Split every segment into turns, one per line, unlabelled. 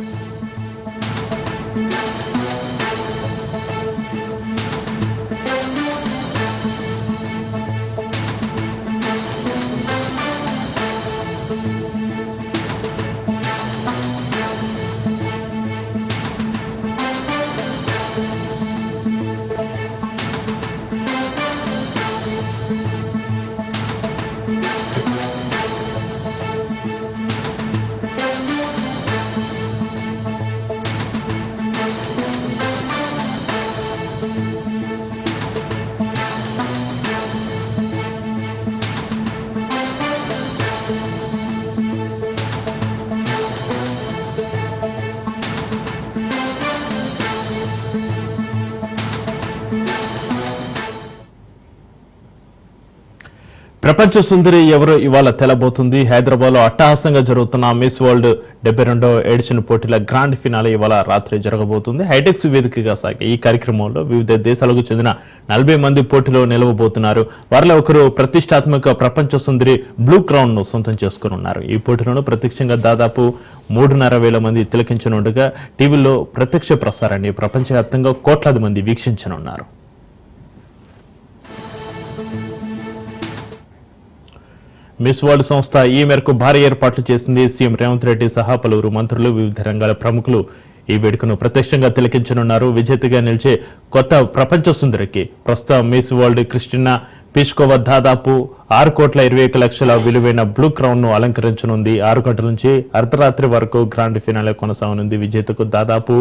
thank you ప్రపంచ సుందరి ఎవరు ఇవాళ తెలబోతుంది హైదరాబాద్లో అట్టహాసంగా జరుగుతున్న మిస్ వరల్డ్ డెబ్బై రెండో ఎడిషన్ పోటీల గ్రాండ్ ఫినాలే ఇవాళ రాత్రి జరగబోతుంది. హైటెక్స్ వేదికగా సాగే ఈ కార్యక్రమంలో వివిధ దేశాలకు చెందిన నలభై మంది పోటీలో నిలవబోతున్నారు. వారిలో ఒకరు ప్రతిష్టాత్మక ప్రపంచ సుందరి బ్లూ క్రౌన్ను సొంతం చేసుకున్నారు ఈ పోటీలను ప్రత్యక్షంగా దాదాపు మూడున్నర వేల మంది తిలకించనుండగా టీవీలో ప్రత్యక్ష ప్రసారాన్ని ప్రపంచవ్యాప్తంగా కోట్లాది మంది వీక్షించనున్నారు. మిస్ వరల్డ్ సంస్థ ఈ మేరకు భారీ ఏర్పాట్లు చేసింది. సీఎం రేవంత్ రెడ్డి సహా పలువురు మంత్రులు వివిధ రంగాల ప్రముఖులు ఈ వేడుకను ప్రత్యక్షంగా తిలకించనున్నారు. విజేతగా నిలిచే కొత్త ప్రపంచ సుందరికి ప్రస్తుతం మిస్ వరల్డ్ క్రిస్టినా పిష్కోవా దాదాపు ఆరు కోట్ల ఇరవై ఒక లక్షల విలువైన బ్లూ క్రౌన్ను అలంకరించనుంది. ఆరు గంటల నుంచి అర్ధరాత్రి వరకు గ్రాండ్ ఫినాలే కొనసాగనుంది. విజేతకు దాదాపు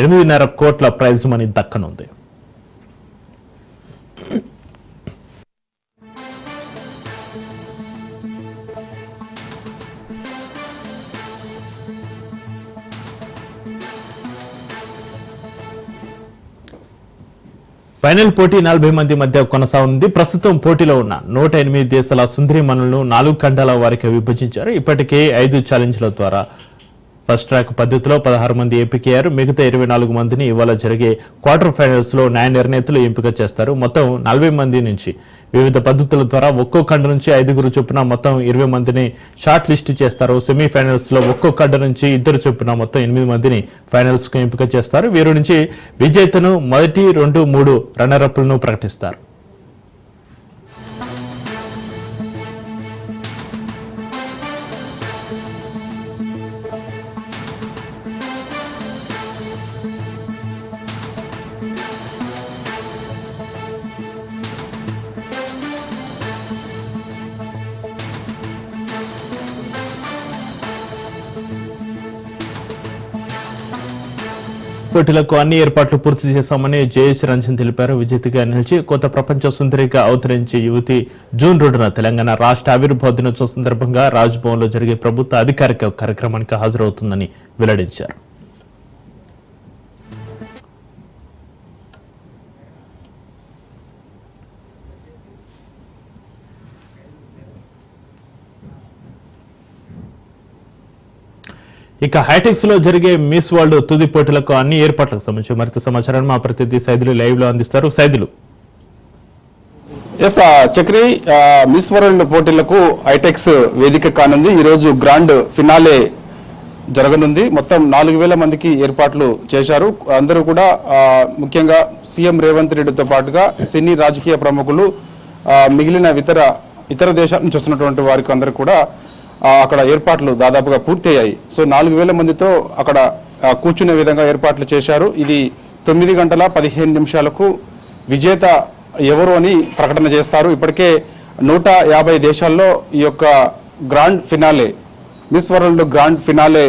ఎనిమిదిన్నర కోట్ల ప్రైజ్ మనీ దక్కనుంది. ఫైనల్ పోటీ నలభై మంది మధ్య కొనసాగుంది ప్రస్తుతం పోటీలో ఉన్న నూట ఎనిమిది దేశాల సుందరి మనులను నాలుగు ఖండాల వారికి విభజించారు. ఇప్పటికే ఐదు ఛాలెంజ్ల ద్వారా ఫస్ట్ ట్రాక్ పద్ధతిలో పదహారు మంది ఎంపికయ్యారు మిగతా ఇరవై నాలుగు మందిని ఇవాళ జరిగే క్వార్టర్ ఫైనల్స్లో న్యాయ నిర్ణేతలు ఎంపిక చేస్తారు. మొత్తం నలభై మంది నుంచి వివిధ పద్ధతుల ద్వారా ఒక్కో ఖండ నుంచి ఐదుగురు చొప్పున మొత్తం ఇరవై మందిని షార్ట్ లిస్ట్ చేస్తారు. సెమీఫైనల్స్లో ఒక్కో ఖండ నుంచి ఇద్దరు చొప్పున మొత్తం ఎనిమిది మందిని ఫైనల్స్కు ఎంపిక చేస్తారు. వీరి నుంచి విజేతను మొదటి రెండు మూడు రన్నరప్లను ప్రకటిస్తారు. పోటీలకు అన్ని ఏర్పాట్లు పూర్తి చేశామని జేఎస్ రంజన్ తెలిపారు. విజేతగా నిలిచి కొత్త ప్రపంచ సుందరిగా అవతరించే యువతి జూన్ రెండున తెలంగాణ రాష్ట్ర ఆవిర్భావ దినోత్సవం సందర్భంగా రాజ్భవన్లో జరిగే ప్రభుత్వ అధికారిక కార్యక్రమానికి హాజరవుతుందని వెల్లడించారు. ఇక హైటెక్స్లో జరిగే మిస్ వరల్డ్ తుది పోటీలకు అన్ని ఏర్పాట్లకు సంబంధించి మరింత సమాచారాన్ని మా ప్రతినిధి సైదులు లైవ్లో అందిస్తారు. Saidulu.
Yes uh, Chakri uh, Miss World పోటీలకు హైటెక్స్ వేదిక కానుంది. ఈరోజు గ్రాండ్ ఫినాలే జరగనుంది. మొత్తం నాలుగు వేల మందికి ఏర్పాట్లు చేశారు. అందరూ కూడా ముఖ్యంగా సీఎం రేవంత్ రెడ్డితో పాటుగా సినీ రాజకీయ ప్రముఖులు మిగిలిన ఇతర ఇతర దేశాల నుంచి వస్తున్నటువంటి వారికి అందరూ కూడా అక్కడ ఏర్పాట్లు దాదాపుగా పూర్తయ్యాయి. సో నాలుగు వేల మందితో అక్కడ కూర్చునే విధంగా ఏర్పాట్లు చేశారు. ఇది తొమ్మిది గంటల పదిహేను నిమిషాలకు విజేత ఎవరు అని ప్రకటన చేస్తారు. ఇప్పటికే నూట యాభై దేశాల్లో ఈ యొక్క grand finale Miss World grand finale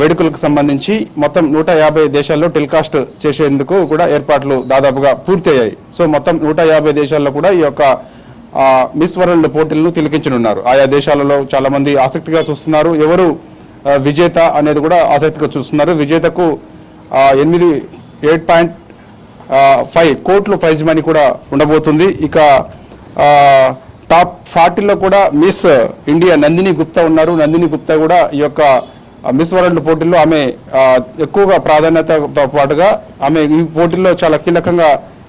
వేడుకలకు సంబంధించి మొత్తం నూట యాభై దేశాల్లో టెలికాస్ట్ చేసేందుకు కూడా ఏర్పాట్లు దాదాపుగా పూర్తయ్యాయి. సో మొత్తం నూట యాభై దేశాల్లో కూడా ఈ యొక్క మిస్ వరల్డ్ పోటీలను తిలకించనున్నారు. ఆయా దేశాలలో చాలా మంది ఆసక్తిగా చూస్తున్నారు. ఎవరు విజేత అనేది కూడా ఆసక్తిగా చూస్తున్నారు. విజేతకు ఎనిమిది ఎయిట్ పాయింట్ ఫైవ్ కోట్లు ప్రైజ్ మనీ కూడా ఉండబోతుంది. ఇక టాప్ ఫార్టీలో కూడా మిస్ ఇండియా నందిని గుప్తా ఉన్నారు. నందిని గుప్తా కూడా ఈ యొక్క మిస్ వరల్డ్ పోటీల్లో ఆమె ఎక్కువగా ప్రాధాన్యతతో పాటుగా ఆమె ఈ పోటీల్లో చాలా కీలకంగా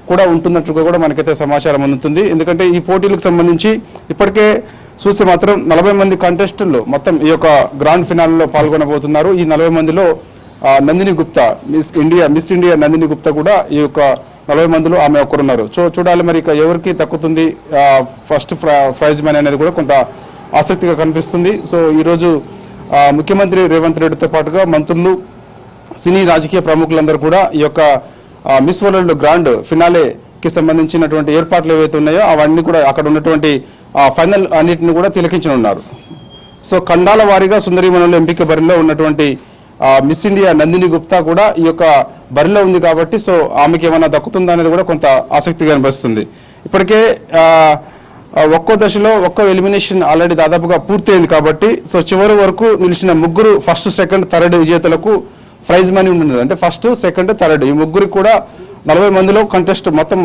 కూడా ఉంటున్నట్టుగా కూడా మనకైతే సమాచారం అందుతుంది. ఎందుకంటే ఈ పోటీలకు సంబంధించి ఇప్పటికే చూస్తే మాత్రం నలభై మంది కంటెస్టెంట్లు మొత్తం ఈ యొక్క గ్రాండ్ ఫినాల్లో పాల్గొనబోతున్నారు. ఈ నలభై మందిలో Nandini Gupta Miss India Miss India Nandini Gupta కూడా ఈ యొక్క నలభై మందిలో ఆమె ఒకరున్నారు. సో చూడాలి మరి ఇక ఎవరికి తక్కుతుంది ఫస్ట్ ప్రైజ్ మ్యాన్ అనేది కూడా కొంత ఆసక్తిగా కనిపిస్తుంది. సో ఈరోజు ముఖ్యమంత్రి రేవంత్ రెడ్డితో పాటుగా మంత్రులు సినీ రాజకీయ ప్రముఖులందరూ కూడా ఈ యొక్క మిస్ వరల్డ్ గ్రాండ్ ఫినాలేకి సంబంధించినటువంటి ఏర్పాట్లు ఏవైతే ఉన్నాయో అవన్నీ కూడా అక్కడ ఉన్నటువంటి ఫైనల్ అన్నింటిని కూడా తిలకించనున్నారు. సో ఖండాల వారీగా సుందరీమణుల ఎంపిక బరిలో ఉన్నటువంటి మిస్ ఇండియా నందిని గుప్తా కూడా ఈ యొక్క బరిలో ఉంది కాబట్టి సో ఆమెకి ఏమైనా దక్కుతుందా అనేది కూడా కొంత ఆసక్తిగా అనిపిస్తుంది. ఇప్పటికే ఒక్కో దశలో ఒక్కో ఎలిమినేషన్ ఆల్రెడీ దాదాపుగా పూర్తయింది కాబట్టి సో చివరి వరకు నిలిచిన ముగ్గురు ఫస్ట్ సెకండ్ థర్డ్ విజేతలకు ప్రైజ్ మనీ ఉంటుంది అంటే ఫస్ట్ సెకండ్ థర్డ్ ఈ ముగ్గురికి కూడా నలభై మందిలో కంటెస్ట్ మొత్తం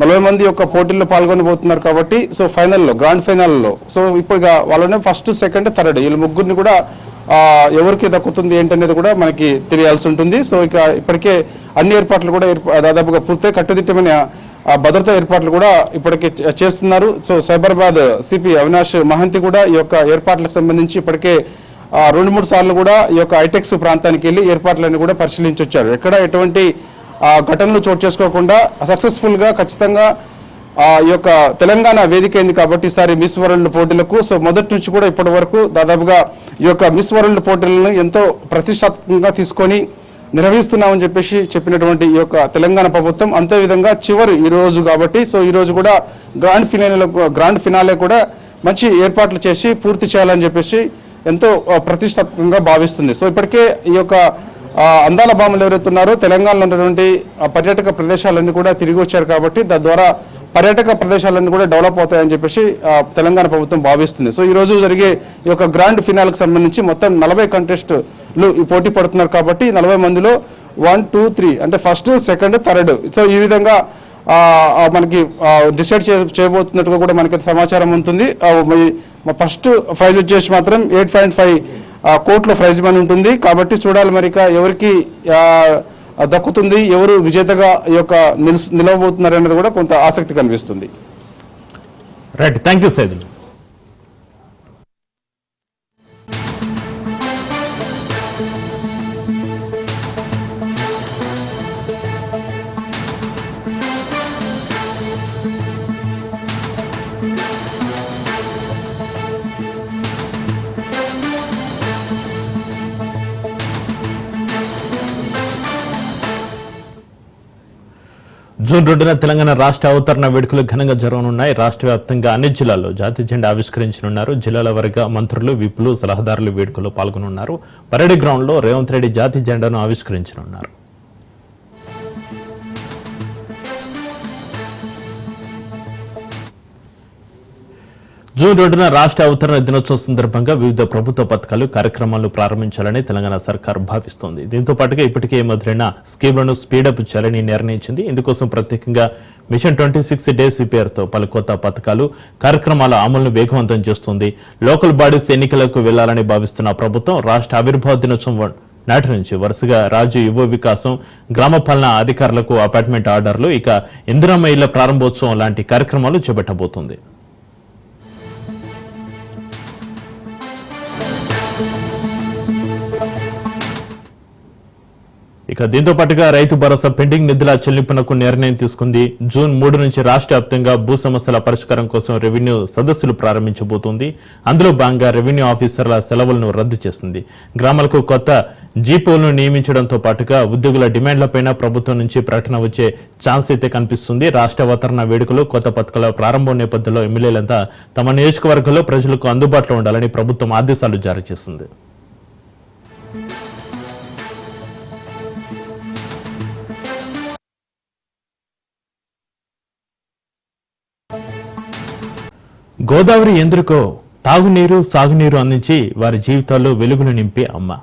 నలభై మంది యొక్క పోటీల్లో పాల్గొనబోతున్నారు కాబట్టి సో ఫైనల్లో గ్రాండ్ ఫైనల్లో సో ఇప్పుడు వాళ్ళనే ఫస్ట్ సెకండ్ థర్డ్ వీళ్ళ ముగ్గురిని కూడా ఎవరికి దక్కుతుంది ఏంటనేది కూడా మనకి తెలియాల్సి ఉంటుంది. సో ఇక ఇప్పటికే అన్ని ఏర్పాట్లు కూడా దాదాపుగా పూర్తయి కట్టుదిట్టమైన భద్రతా ఏర్పాట్లు కూడా ఇప్పటికే చే- చేస్తున్నారు. సో సైబరాబాద్ సిపి అవినాష్ మహంతి కూడా ఈ యొక్క ఏర్పాట్లకు సంబంధించి ఇప్పటికే రెండు మూడు సార్లు కూడా ఈ యొక్క ఐటెక్స్ ప్రాంతానికి వెళ్ళి ఏర్పాట్లన్నీ కూడా పరిశీలించి వచ్చారు ఎక్కడ ఎటువంటి ఘటనలు చోటు చేసుకోకుండా సక్సెస్ఫుల్గా ఖచ్చితంగా ఆ, ఈ యొక్క తెలంగాణ వేదిక అయింది కాబట్టి ఈసారి మిస్ వరల్డ్ పోటీలకు సో మొదటి నుంచి కూడా ఇప్పటి వరకు దాదాపుగా ఈ యొక్క మిస్ వరల్డ్ పోటీలను ఎంతో ప్రతిష్టాత్మకంగా తీసుకొని నిర్వహిస్తున్నామని చెప్పేసి చెప్పినటువంటి ఈ యొక్క తెలంగాణ ప్రభుత్వం. అంతే విధంగా చివరి ఈ రోజు కాబట్టి సో ఈ రోజు కూడా గ్రాండ్ ఫినాలే గ్రాండ్ ఫినాలే కూడా మంచి ఏర్పాట్లు చేసి పూర్తి చేయాలని చెప్పేసి ఎంతో ప్రతిష్టాత్మకంగా భావిస్తుంది. సో ఇప్పటికే ఈ యొక్క అందాల భామలు ఎవరైతే ఉన్నారో తెలంగాణలో ఉన్నటువంటి పర్యాటక ప్రదేశాలన్నీ కూడా తిరిగి వచ్చారు కాబట్టి తద్వారా పర్యాటక ప్రదేశాలన్నీ కూడా డెవలప్ అవుతాయని చెప్పేసి తెలంగాణ ప్రభుత్వం భావిస్తుంది. సో ఈ రోజు జరిగే ఈ యొక్క గ్రాండ్ ఫినాల్కి సంబంధించి మొత్తం నలభై కంటెస్టులు ఈ పోటీ పడుతున్నారు కాబట్టి నలభై మందిలో వన్ టూ త్రీ అంటే ఫస్ట్ సెకండ్ థర్డ్. సో ఈ విధంగా మనకి డిసైడ్ చే చేయబోతున్నట్టుగా కూడా మనకి సమాచారం ఉంటుంది. ఫస్ట్ ప్రైజ్ వచ్చేసి మాత్రం ఎయిట్ పాయింట్ ఫైవ్ కోట్ల ప్రైజ్ మనీ ఉంటుంది. కాబట్టి చూడాలి మరి ఎవరికి దక్కుతుంది ఎవరు విజేతగా ఈ యొక్క నిలవబోతున్నారు అనేది కూడా కొంత ఆసక్తి కనిపిస్తుంది.
Right thank you Saidul June రెండున తెలంగాణ రాష్ట్ర అవతరణ వేడుకలు ఘనంగా జరగనున్నాయి. రాష్ట్ర వ్యాప్తంగా అన్ని జిల్లాల్లో జాతీయ జెండా ఆవిష్కరించనున్నారు. జిల్లాల వర్గ మంత్రులు విప్పులు సలహాదారులు వేడుకల్లో పాల్గొనున్నారు. పరేడ్ గ్రౌండ్లో రేవంత్ రెడ్డి జాతీయ జెండాను ఆవిష్కరించనున్నారు. జూన్ రెండున రాష్ట్ర అవతరణ దినోత్సవం సందర్భంగా వివిధ ప్రభుత్వ పథకాలు కార్యక్రమాలు ప్రారంభించాలని తెలంగాణ సర్కార్ భావిస్తోంది. దీంతో పాటుగా ఇప్పటికే మొదలైన స్కీమ్లను స్పీడప్ చేయాలని నిర్ణయించింది. ఇందుకోసం ప్రత్యేకంగా మిషన్ ట్వంటీ సిక్స్ డేస్ పేరుతో పలు కొత్త పథకాలు కార్యక్రమాల అమలును వేగవంతం చేస్తుంది. లోకల్ బాడీస్ ఎన్నికలకు వెళ్ళాలని భావిస్తున్న ప్రభుత్వం రాష్ట్ర ఆవిర్భావ దినోత్సవం నాటి నుంచి వరుసగా రాజు యువ వికాసం గ్రామ పాలన అధికారులకు అపార్ట్మెంట్ ఆర్డర్లు ఇక ఇందిరమ్మ ఇళ్ళ ప్రారంభోత్సవం లాంటి కార్యక్రమాలు చేపట్టబోతుంది. ఇక దీంతో పాటుగా రైతు భరోసా పెండింగ్ నిధుల చెల్లింపునకు నిర్ణయం తీసుకుంది. జూన్ మూడు నుంచి రాష్ట్ర వ్యాప్తంగా భూ సమస్యల పరిష్కారం కోసం రెవెన్యూ సదస్సులు ప్రారంభించబోతోంది. అందులో భాగంగా రెవెన్యూ ఆఫీసర్ల సెలవులను రద్దు చేస్తుంది గ్రామాలకు కొత్త జీపోలను నియమించడంతో పాటుగా ఉద్యోగుల డిమాండ్లపైన ప్రభుత్వం నుంచి ప్రకటన వచ్చే ఛాన్స్ అయితే కనిపిస్తుంది. రాష్ట్ర అవతరణ వేడుకలు కొత్త పథకాల ప్రారంభం నేపథ్యంలో ఎమ్మెల్యేలంతా తమ నియోజకవర్గంలో ప్రజలకు అందుబాటులో ఉండాలని ప్రభుత్వం ఆదేశాలు జారీ చేసింది. గోదావరి ఎందుకో తాగునీరు సాగునీరు అందించి వారి జీవితాల్లో వెలుగును నింపే అమ్మ.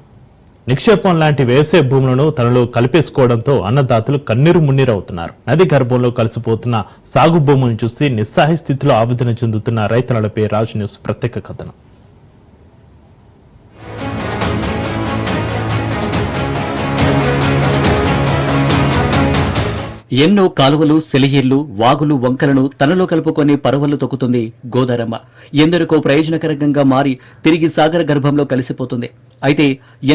నిక్షేపం లాంటి వ్యవసాయ భూములను తనలో కలిపేసుకోవడంతో అన్నదాతలు కన్నీరు మున్నీరవుతున్నారు. నది గర్భంలో కలిసిపోతున్న సాగు భూములను చూసి నిస్సహాయ స్థితిలో ఆవేదన చెందుతున్న రైతులపై రాజు న్యూస్ ప్రత్యేక కథనం.
ఎన్నో కాలువలు సెలయేళ్ళు వాగులు వంకలను తనలో కలుపుకొని పరవలు తొక్కుతుంది గోదారమ్మ. ఎందరికో ప్రయోజనకరంగా మారి తిరిగి సాగర గర్భంలో కలిసిపోతుంది. అయితే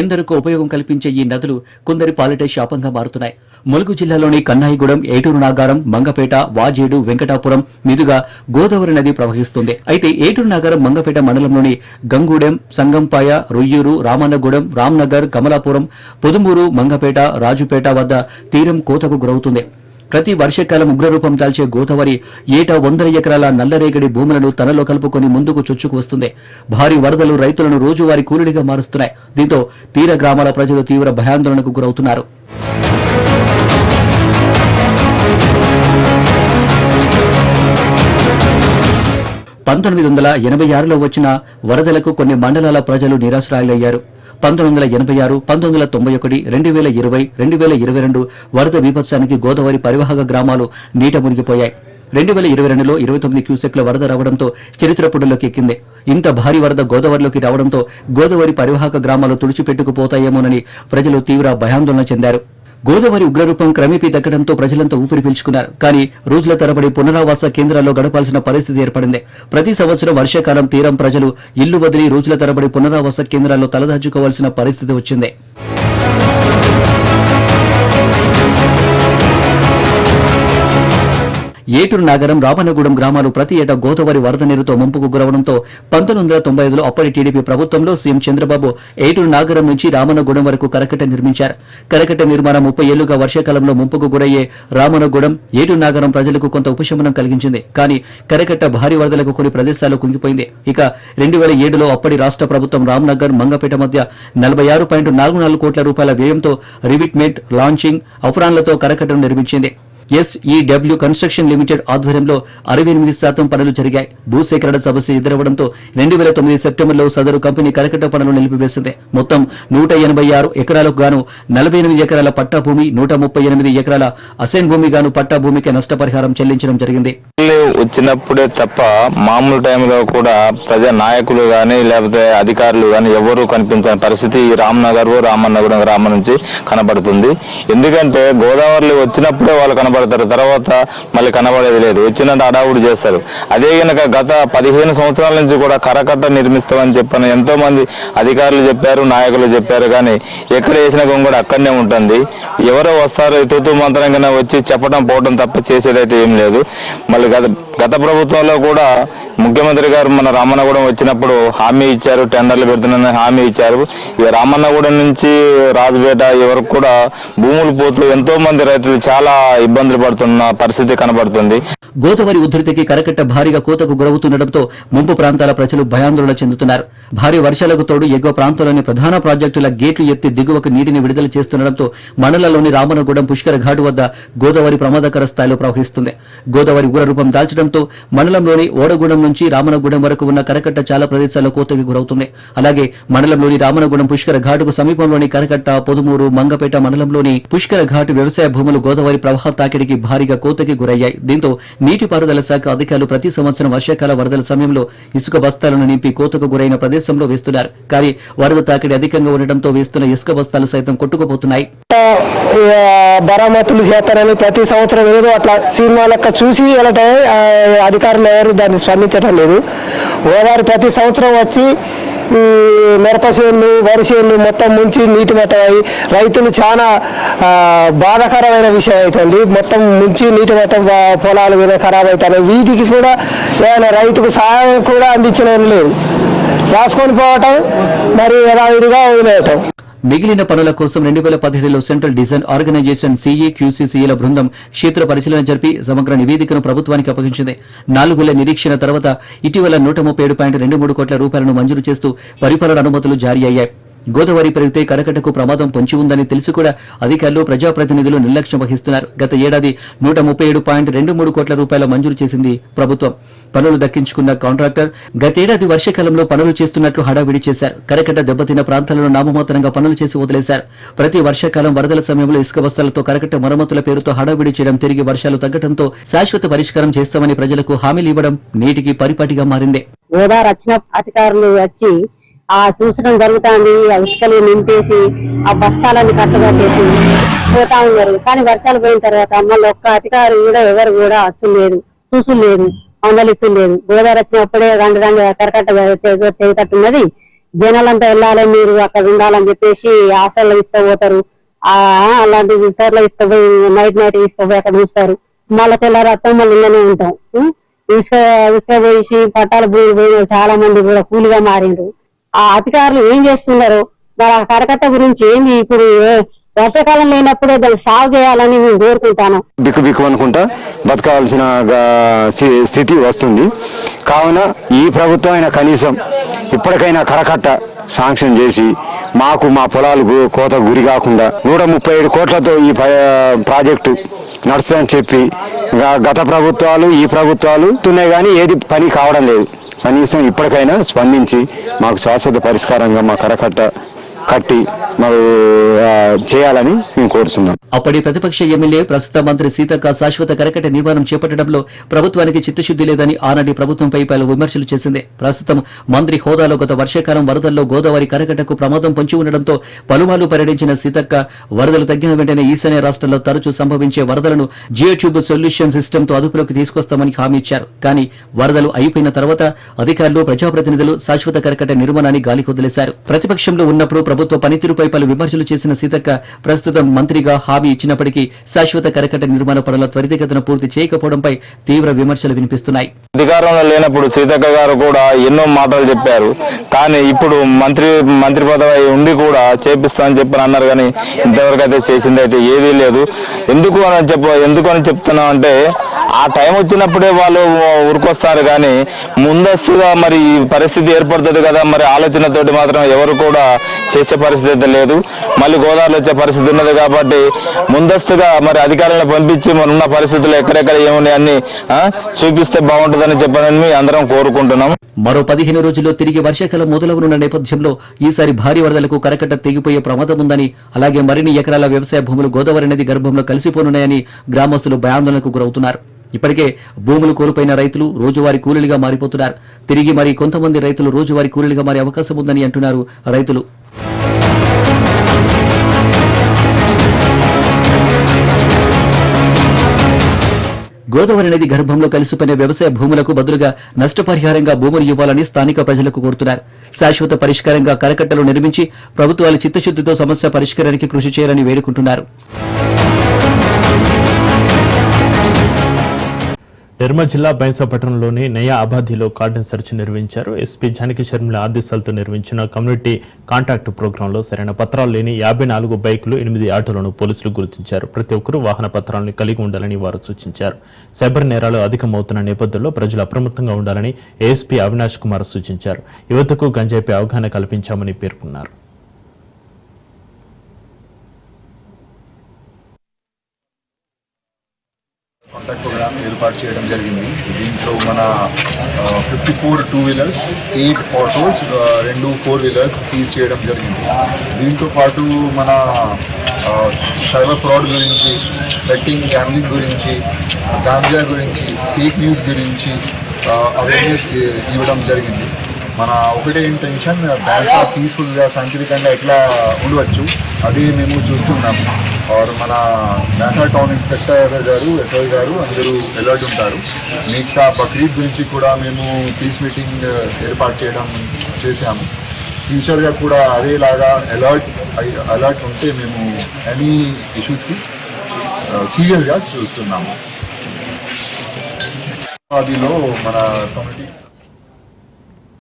ఎందరికో ఉపయోగం కల్పించే ఈ నదులు కొందరి పాలిటే శాపంగా మారుతున్నాయి. ములుగు జిల్లాలోని కన్నాయిగూడెం ఏటూరు నాగారం మంగపేట వాజేడు వెంకటాపురం మీదుగా గోదావరి నది ప్రవహిస్తుంది. అయితే ఏటూరు నాగారం మంగపేట మండలంలోని గంగూడెం సంగంపాయ రొయ్యూరు రామన్నగూడెం రామ్నగర్ కమలాపురం పొదుమూరు మంగపేట రాజుపేట వద్ద తీరం కోతకు గురవుతుంది. ప్రతి వర్షకాలం ఉగ్రరూపం దాల్చే గోదావరి ఏటా వందల ఎకరాల నల్లరేగడి భూములను తనలో కలుపుకొని ముందుకు చొచ్చుకు వస్తుంది. భారీ వరదలు రైతులను రోజువారీ కూలీడిగా మారుస్తున్నాయి. దీంతో తీర గ్రామాల ప్రజలు తీవ్ర భయాందోళనకు గురవుతున్నారు. పంతొమ్మిది వందల ఎనభై ఆరులో వచ్చిన వరదలకు కొన్ని మండలాల ప్రజలు నిరాశ్రాయులయ్యారు. పంతొమ్మిది వందల ఎనభై ఆరు పంతొమ్మిది వందల తొంభై ఒకటి రెండు వేల ఇరవై రెండు వేల ఇరవై రెండు వరద బీభత్సానికి గోదావరి పరివాహక గ్రామాలు నీట మునిగిపోయాయి రెండు వేల ఇరవై రెండులో ఇరవై తొమ్మిది క్యూసెక్ల వరద రావడంతో చరిత్ర పుటల్లోకి ఎక్కింది. ఇంత భారీ వరద గోదావరిలోకి రావడంతో గోదావరి పరివాహక గ్రామాలు తుడిచిపెట్టుకుపోతాయేమోనని ప్రజలు తీవ్ర భయాందోళన చెందారు. గోదావరి ఉగ్రరూపం క్రమేపీ తగ్గడంతో ప్రజలంతా ఊపిరి పీల్చుకున్నారు. కానీ రోజుల తరబడి పునరావాస కేంద్రాల్లో గడపాల్సిన పరిస్థితి ఏర్పడింది. ప్రతి సంవత్సరం వర్షాకాలం తీరం ప్రజలు ఇల్లు వదిలి రోజుల తరబడి పునరావాస కేంద్రాల్లో తలదాచుకోవాల్సిన పరిస్థితి వచ్చింది. ఏటూరు నగరం రామనగూడెం గ్రామాలు ప్రతి ఏటా గోదావరి వరద నీరుతో ముంపుకు గురవడంతో పంతొమ్మిది వందల తొంభై ఐదులో అప్పటి టీడీపీ ప్రభుత్వంలో సీఎం చంద్రబాబు ఏటూరు నాగరం నుంచి రామనగూడెం వరకు కరకట్ట నిర్మించారు. కరకట్ట నిర్మాణం ముప్పై ఏళ్ళుగా వర్షాకాలంలో ముంపుకు గురయ్యే రామనగూడెం ఏటూరు నాగరం ప్రజలకు కొంత ఉపశమనం కలిగించింది. కానీ కరకట్ట భారీ వరదలకు కొన్ని ప్రదేశాలు కుంగిపోయింది. ఇక రెండు వేల ఏడులో అప్పటి రాష్ట్ర ప్రభుత్వం రామ్నగర్ మంగపేట మధ్య నలభై ఆరు పాయింట్ నాలుగు నాలుగు కోట్ల రూపాయల వ్యయంతో రివిట్మెంట్ లాంచింగ్ అఫ్రాన్లతో కరకట్టను నిర్మించింది. ఎస్ఈడబ్ల్యూ కన్స్ట్రక్షన్ లిమిటెడ్ ఆధ్వర్యంలో అరవై ఎనిమిది శాతం పనులు జరిగాయి. భూసేకరణ సమస్య ఎదురవడంతో రెండు వేల తొమ్మిది సెప్టెంబర్లో సదరు కంపెనీ కరకట్ట పనులు నిలిపివేసింది. మొత్తం నూట ఎనభై ఆరు ఎకరాలకు గాను నలభై ఎనిమిది ఎకరాల పట్టా భూమి నూట ముప్పై ఎనిమిది ఎకరాల అసైన్ భూమి గాను పట్టా భూమికి నష్టపరిహారం చెల్లించడం జరిగింది.
వచ్చినప్పుడే తప్ప మామూలు టైంలో కూడా ప్రజా నాయకులు కానీ లేకపోతే అధికారులు కానీ ఎవరు కనిపించని పరిస్థితి రామ్నగర్ రామన్నగూడెం గ్రామం నుంచి కనబడుతుంది. ఎందుకంటే గోదావరిలో వచ్చినప్పుడే వాళ్ళు కనబడుతుంది కనబడతారు. తర్వాత మళ్ళీ కనబడేది లేదు. వచ్చినట్టు అడావుడు చేస్తారు. అదే కనుక గత పదిహేను సంవత్సరాల నుంచి కూడా కరకట్ట నిర్మిస్తామని చెప్పాను ఎంతో మంది అధికారులు చెప్పారు నాయకులు చెప్పారు. కానీ ఎక్కడ వేసిన కూడా అక్కడనే ఉంటుంది. ఎవరో వస్తారు తూతూ మంత్రంగా వచ్చి చెప్పడం పోవడం తప్ప చేసేదైతే ఏం లేదు. మళ్ళీ గత గత ప్రభుత్వంలో కూడా ముఖ్యమంత్రి గారు మన రామన్నగూడెం వచ్చినప్పుడు హామీ ఇచ్చారు టెండర్లు పెడుతున్నారని హామీ ఇచ్చారు. ఇక రామన్నగూడెం నుంచి రాజుపేట ఈ వరకు కూడా భూములు పోతూ ఎంతో మంది రైతులు చాలా ఇబ్బందులు పడుతున్న పరిస్థితి కనబడుతుంది.
గోదావరి ఉధృతికి కరకట్ట భారీగా కోతకు గురవుతుండటంతో ముంపు ప్రాంతాల ప్రజలు భయాందోళన చెందుతున్నారు. భారీ వర్షాలకు తోడు ఎగువ ప్రాంతంలోని ప్రధాన ప్రాజెక్టుల గేట్లు ఎత్తి దిగువకు నీటిని విడుదల చేస్తుండటంతో మండలంలోని రామనగూడెం పుష్కర ఘాటు వద్ద గోదావరి ప్రమాదకర స్థాయిలో ప్రవహిస్తుంది. గోదావరి ఉగ్ర రూపం దాల్చడంతో మండలంలోని ఓడగూడెం నుంచి రామనగూడెం వరకు ఉన్న కరకట్ట చాలా ప్రదేశాల్లో కోతకి గురవుతుంది. అలాగే మండలంలోని రామనగూడెం పుష్కర ఘాటుకు సమీపంలోని కరకట్ట పొదుమూరు మంగపేట మండలంలోని పుష్కర ఘాటు వ్యవసాయ భూములు గోదావరి ప్రవాహ తాకిడికి భారీగా కోతకి గురయ్యాయి. దీంతో నీటిపారుదల శాఖ అధికారులు ప్రతి సంవత్సరం వర్షాకాల వరదల సమయంలో ఇసుక బస్తాలను నింపి కోతకు గురైన ప్రదేశంలో వేస్తున్నారు. కానీ వరద తాకిడి అధికంగా ఉండటంతో వేస్తున్న ఇసుక బస్తాలు సైతం కొట్టుకుపోతున్నాయి.
బరామతులు చేస్తారని ప్రతి సంవత్సరం ఏదో అట్లా సినిమా లెక్క చూసి వెళ్ళటే అధికారులు ఎవరు దాన్ని స్పందించడం లేదు. ఓదారి ప్రతి సంవత్సరం వచ్చి మిరప చేనులు వరి చేనులు మొత్తం ముంచి నీటి మట్టం అయి రైతులు చాలా బాధాకరమైన విషయం అవుతుంది మొత్తం ముంచి నీటి మట్టం పొలాలు మీద ఖరాబ్ అవుతున్నాయి వీటికి కూడా ఏమైనా రైతుకు సహాయం కూడా అందించిన లేదు. రాసుకొని పోవటం మరి యథావిధిగా వదిలేయటం.
మిగిలిన పనుల కోసం రెండు వేల పదిహేడులో సెంట్రల్ డిజైన్ ఆర్గనైజేషన్ సిఈ క్యూసీసీల బృందం క్షేత్ర పరిశీలన జరిపి సమగ్ర నివేదికను ప్రభుత్వానికి అప్పగించింది. నాలుగుల నిరీక్షణ తర్వాత ఇటీవల నూట ముప్పై ఏడు పాయింట్ రెండు మూడు కోట్ల రూపాయలను మంజూరు చేస్తూ పరిపాలన అనుమతులు జారీ అయ్యాయి. గోదావరి పెరిగితే కరకట్టకు ప్రమాదం పొంచి ఉందని తెలిసి కూడా అధికారులు ప్రజాప్రతినిధులు నిర్లక్ష్యం వహిస్తున్నారు. గత ఏడాది నూట ముప్పై ఏడు పాయింట్ రెండు మూడు కోట్ల రూపాయల మంజూరు చేసింది ప్రభుత్వం. పనులు దక్కించుకున్న కాంట్రాక్టర్ గతేడాది వర్షాకాలంలో పనులు చేస్తున్నట్లు హడావిడి చేశారు. కరకట్ట దెబ్బతిన్న ప్రాంతాలను నామమాత్రంగా పనులు చేసి వదిలేశారు. ప్రతి వర్షాకాలం వరదల సమయంలో ఇసుక బస్తాలతో కరకట్ట మరమ్మతుల పేరుతో హడావిడి చేయడం తిరిగి వర్షాలు తగ్గడంతో శాశ్వత పరిష్కారం చేస్తామని ప్రజలకు హామీలు ఇవ్వడం నేటికి పరిపాటిగా మారింది.
గోదావరి వచ్చిన అధికారులు వచ్చి ఆ చూసడం జరుగుతుంది ఆ ఇసుకలు నింపేసి ఆ బస్తాలని కట్టబట్టేసి పోతా ఉన్నారు. కానీ వర్షాలు పోయిన తర్వాత మళ్ళీ ఒక్క అధికారి కూడా ఎవరు కూడా వచ్చులేదు చూసులేదు లేదు గోదావరి వచ్చినప్పుడే రెండు రెండు కరకట్ట తెగట్టున్నది జనాలంతా వెళ్ళాలి మీరు అక్కడ ఉండాలని చెప్పేసి హాస్టల్లో తీసుకుపోతారు. ఆ అలాంటి విసార్లో తీసుకుపోయి నైట్ నైట్ తీసుకుపోయి అక్కడ చూస్తారు. మళ్ళీ తెల్లారి అత్తం మళ్ళీ ఇళ్ళనే ఉంటాం. ఇసుక ఇసుక పోయి పట్టాల భూమి పోయిన చాలా మంది కూడా కూలిగా మారిండ్రు. ఆ అధికారులు ఏం చేస్తున్నారు? మరి ఆ కరకట్ట గురించి ఏంది ఇప్పుడు వర్షాకాలం లేనప్పుడే దాన్ని సాగు చేయాలని నేను కోరుకుంటాను.
బిక్కు బిక్కు అనుకుంటా బతకాల్సిన స్థి- స్థితి వస్తుంది. కావున ఈ ప్రభుత్వం అయినా కనీసం ఇప్పటికైనా కరకట్ట శాంక్షన్ చేసి మాకు మా పొలాలు కోత గురి కాకుండా నూట ముప్పై ఏడు కోట్లతో ఈ ప- ప్రాజెక్టు నడుస్తుందని చెప్పి గత ప్రభుత్వాలు ఈ ప్రభుత్వాలు ఉన్నాయి కానీ ఏది పని కావడం లేదు. కనీసం ఇప్పటికైనా స్పందించి మాకు శాశ్వత పరిష్కారంగా మా కరకట్ట కట్టి మరి చేయాలని మేము కోరుతున్నాం
అప్పటి ప్రతిపక్ష ఎమ్మెల్యే ప్రస్తుత మంత్రి సీతక్క శాశ్వత కరకట నిర్మాణం చేపట్టడంలో ప్రభుత్వానికి చిత్తశుద్ధి లేదని ఆనాటి ప్రభుత్వంపై పలు విమర్శలు చేసింది. ప్రస్తుతం మంత్రి హోదాలో గత వర్షాకాలం వరదల్లో గోదావరి కరకట్టకు ప్రమాదం పొంచి ఉండడంతో పలుమార్లు పర్యటించిన సీతక్క వరదలు తగ్గిన వెంటనే ఈశాన్య రాష్ట్రంలో తరచూ సంభవించే వరదలను జియోట్యూబ్ సొల్యూషన్ సిస్టమ్తో అదుపులోకి తీసుకొస్తామని హామీ ఇచ్చారు. కానీ వరదలు అయిపోయిన తర్వాత అధికారులు ప్రజాప్రతినిధులు శాశ్వత కరకట్ట నిర్మాణాన్ని గాలి వదిలేశారు. ప్రతిపక్షంలో ఉన్నప్పుడు ప్రభుత్వ పనితీరుపై పలు విమర్శలు చేసిన సీతక్క ప్రస్తుతం మంత్రిగా హామీ ఇచ్చినప్పటికీ శాశ్వత కరకట్ట నిర్మాణ పనుల త్వరితగతిన పూర్తి చేయకపోవడంపై తీవ్ర విమర్శలు వినిపిస్తున్నాయి.
అధికారంలో లేనప్పుడు సీతక్క గారు కూడా ఎన్నో మాటలు చెప్పారు. కానీ ఇప్పుడు మంత్రి మంత్రి పదవి ఉండి కూడా చేపిస్తామని చెప్పని అన్నారు కానీ ఇంతవరకు అయితే చేసింది అయితే ఏదీ లేదు. ఎందుకు అని చెప్ప ఎందుకు అని చెప్తున్నాం అంటే ఆ టైం వచ్చినప్పుడే వాళ్ళు ఊరుకొస్తారు కానీ ముందస్తుగా మరి పరిస్థితి ఏర్పడుతుంది కదా మరి ఆలోచనతోటి మాత్రం ఎవరు కూడా చేసే పరిస్థితి లేదు. మళ్ళీ గోదావరిలో వచ్చే పరిస్థితి ఉన్నది కాబట్టి ముందస్తుగా మరి అధికారులను పంపించి మన ఉన్న పరిస్థితులు ఎక్కడెక్కడ ఏమున్నాయి అన్ని చూపిస్తే బాగుంటుందని చెప్పని అందరం కోరుకుంటున్నాం.
మరో పదిహేను రోజుల్లో తిరిగి వర్షాకాలం మొదలవనున్న నేపథ్యంలో ఈసారి భారీ వరదలకు కరకట్ట తెగిపోయే ప్రమాదం ఉందని అలాగే మరిన్ని ఎకరాల వ్యవసాయ భూములు గోదావరి నది గర్భంలో కలిసిపోనున్నాయని గ్రామస్తులు భయాందోళనకు గురవుతున్నారు. ఇప్పటికే భూములు కోల్పోయిన రైతులు రోజువారీ కూలీలుగా మారిపోతున్నారు. తిరిగి మరి కొంతమంది రైతులు రోజువారీ కూలీలుగా మారే అవకాశం ఉందని అంటున్నారు రైతులు. గోదావరి నది గర్భంలో కలిసిపోయిన వ్యవసాయ భూములకు బదులుగా నష్టపరిహారంగా భూములు ఇవ్వాలని స్థానిక ప్రజలకు కోరుతున్నారు. శాశ్వత పరిష్కారంగా కరకట్టలు నిర్మించి ప్రభుత్వాలు చిత్తశుద్ధితో సమస్య పరిష్కారానికి కృషి చేయాలని వేడుకుంటున్నారు.
నిర్మల్ జిల్లా బైంసపట్నంలోని నయా అబాధిలో కార్డన్ సెర్చ్ నిర్వహించారు. ఎస్పీ జానకి శర్మిల ఆదేశాలతో నిర్వహించిన కమ్యూనిటీ కాంటాక్ట్ ప్రోగ్రాంలో సరైన పత్రాలు లేని యాభై నాలుగు బైకులు ఎనిమిది ఆటోలను పోలీసులు గుర్తించారు. ప్రతి ఒక్కరూ వాహన పత్రాలను కలిగి ఉండాలని వారు సూచించారు. సైబర్ నేరాలు అధికమవుతున్న నేపథ్యంలో ప్రజలు అప్రమత్తంగా ఉండాలని ఏఎస్పీ అవినాష్ కుమార్ సూచించారు. యువతకు గంజాయిపై అవగాహన కల్పించామని పేర్కొన్నారు
కాంటాక్ట్ ప్రోగ్రామ్ ఏర్పాటు చేయడం జరిగింది. దీంట్లో మన fifty four two wheelers eight autos రెండు ఫోర్ వీలర్స్ సీజ్ చేయడం జరిగింది. దీంతో పాటు మన సైబర్ ఫ్రాడ్ గురించి బెట్టింగ్ గ్యామ్లింగ్ గురించి గాంజా గురించి ఫేక్ న్యూస్ గురించి అవేర్నెస్ ఇవ్వడం జరిగింది. మన ఒకటే ఇంటెన్షన్ బ్యాస్ పీస్ఫుల్గా సాంకేతికంగా ఎట్లా ఉండవచ్చు అది మేము చూస్తున్నాము. ఆర్ మన నేషనల్ టౌన్ ఇన్స్పెక్టర్ గారు ఎస్ఐ గారు అందరూ అలర్ట్ ఉంటారు. మిగతా బక్రీద్ గురించి కూడా మేము పీస్ మీటింగ్ uh, ఏర్పాటు చేయడం చేశాము. ఫ్యూచర్గా కూడా అదేలాగా అలర్ట్ అలర్ట్ ఉంటే మేము ఎనీ ఇష్యూస్కి సీరియస్గా చూస్తున్నాము. అదిలో మన కమిటీ